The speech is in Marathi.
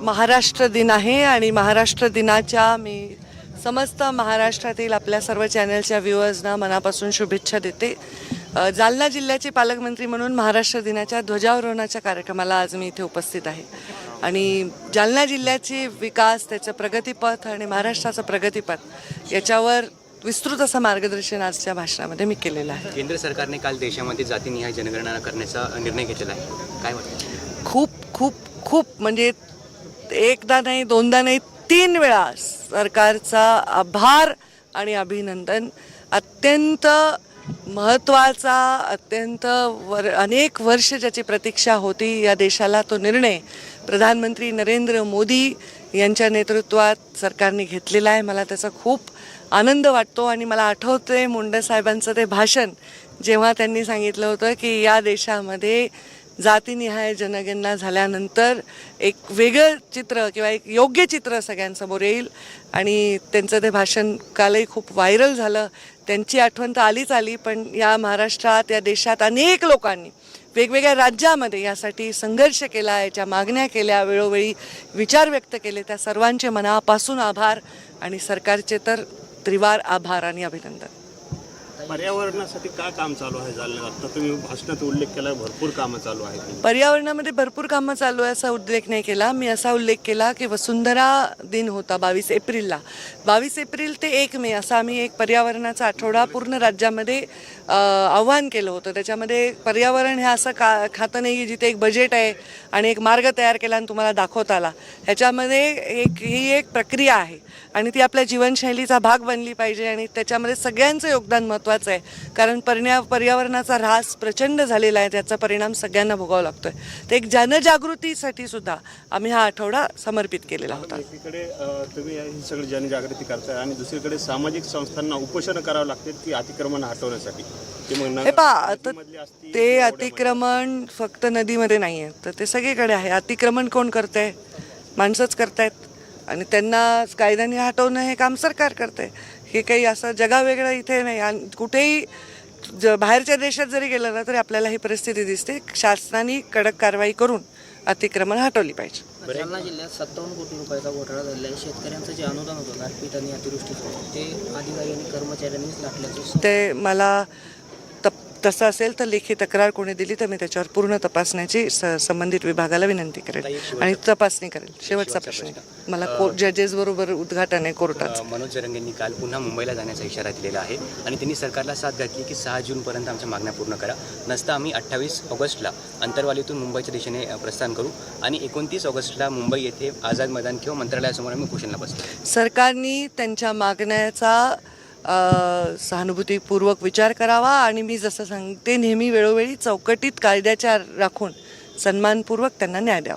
महाराष्ट्र दिन आहे आणि महाराष्ट्र दिनाच्या मी समस्त महाराष्ट्रातील आपल्या सर्व चॅनलच्या व्ह्युअर्सना मनापासून शुभेच्छा देते. जालना जिल्ह्याचे पालकमंत्री म्हणून महाराष्ट्र दिनाच्या ध्वजारोहणाच्या कार्यक्रमाला आज मी इथे उपस्थित आहे. आणि जालना जिल्ह्याचे विकास त्याचं प्रगतीपथ आणि महाराष्ट्राचं प्रगतीपथ याच्यावर विस्तृत असं मार्गदर्शन आजच्या भाषणामध्ये मी केलेलं आहे. केंद्र सरकारने काल देशामध्ये जातीनिहाय जनगणना करण्याचा निर्णय घेतलेला आहे. काय वाटतं? खूप खूप खूप म्हणजे एकदा नाही दोनदा नाही तीन वेळा सरकारचा आभार आणि अभिनंदन. अत्यंत महत्त्वाचा अत्यंत वर अनेक वर्ष ज्याची प्रतीक्षा होती या देशाला तो निर्णय प्रधानमंत्री नरेंद्र मोदी यांच्या नेतृत्वात सरकारने घेतलेला आहे. मला त्याचा खूप आनंद वाटतो आणि मला आठवते मुंडे साहेबांचं ते भाषण जेव्हा त्यांनी सांगितलं होतं की या देशामध्ये जातीनिहाय जनगणना झाल्यानंतर एक वेगळं चित्र किंवा एक योग्य चित्र सगळ्यांसमोर येईल. आणि त्यांचं ते भाषण कालही खूप व्हायरल झालं. त्यांची आठवण तर आलीच आली पण या महाराष्ट्रात या देशात अनेक लोकांनी वेगवेगळ्या राज्यामध्ये यासाठी संघर्ष केला याच्या मागण्या केल्या वेळोवेळी विचार व्यक्त केले. त्या सर्वांचे मनापासून आभार आणि सरकारचे तर त्रिवार आभार आणि अभिनंदन. पर्यावरणासाठी काय काम चालू आहे जालन्यात आता तुम्ही भाषणात उल्लेख केला भरपूर कामं चालू आहे पर्यावरणामध्ये भरपूर कामं चालू आहे असा उल्लेख नाही केला. मी असा उल्लेख केला की वसुंधरा दिन होता बावीस एप्रिलला. बावीस एप्रिल ते एक मे असा आम्ही एक पर्यावरणाचा आठवडा पूर्ण राज्यामध्ये आव्हान केलं होतं. त्याच्यामध्ये पर्यावरण हे असं का खातं नाही की जिथे एक बजेट आहे आणि एक मार्ग तयार केला आणि तुम्हाला दाखवता आला. ह्याच्यामध्ये एक ही एक प्रक्रिया आहे आणि ती आपल्या जीवनशैलीचा भाग बनली पाहिजे आणि त्याच्यामध्ये सगळ्यांचं योगदान महत्त्वाचं आहे. कारण पर्या पर्यावरणाचा ऱ्हास प्रचंड झालेला आहे त्याचा परिणाम सगळ्यांना भोगावा लागतोय. तर एक जनजागृतीसाठी सुद्धा आम्ही हा आठवडा समर्पित केलेला होता. एकीकडे तुम्ही ही सगळी जनजागृती करताय आणि दुसरीकडे सामाजिक संस्थांना उपोषण करावं लागते की अतिक्रमण हटवण्यासाठी? हे पहा असतील ते अतिक्रमण फक्त नदीमध्ये नाही आहे तर ते सगळीकडे आहे. अतिक्रमण कोण करतंय? माणसंच करतायत. आणि त्यांना कायद्याने हटवणं हे काम सरकार करतंय. हे काही असं जगावेगळं इथे नाही. आणि कुठेही ज बाहेरच्या देशात जरी गेलं ना तरी आपल्याला ही परिस्थिती दिसते. शासनाने कडक कारवाई करून अतिक्रमण हटवली पाहिजे. जालना जिल्ह्यात सत्तावन्न कोटी रुपयाचा घोटाळा झालेला आहे. शेतकऱ्यांचं जे अनुदान होतं गारपीट आणि अतिवृष्टीचं ते अधिकारी आणि कर्मचाऱ्यांनीच लाटल्याचं ते मला तसं असेल तर लेखी तक्रार कोणी दिली तर मी त्याच्यावर पूर्ण तपासण्याची स संबंधित विभागाला विनंती करेल. आणि तपासणी करेल. शेवटचा प्रश्न. मला को जजेस बरोबर उद्घाटन आहे कोर्टाचं अ, मनोज जरंगेंनी काल पुन्हा मुंबईला जाण्याचा इशारा दिलेला आहे आणि त्यांनी सरकारला साथ घातली की सहा जूनपर्यंत आमच्या मागण्या पूर्ण करा. नसता आम्ही अठ्ठावीस ऑगस्टला अंतरवालीतून मुंबईच्या दिशेने प्रस्थान करू आणि एकोणतीस ऑगस्टला मुंबई येथे आझाद मैदान किंवा मंत्रालयासमोर आम्ही उपोषणला बसतो सरकारनी त्यांच्या मागण्याचा सहानुभूतीपूर्वक विचार करावा आणि मी जसं सांगते नेहमी वेळोवेळी चौकटीत कायद्याच्या राखून सन्मानपूर्वक त्यांना न्याय द्यावा.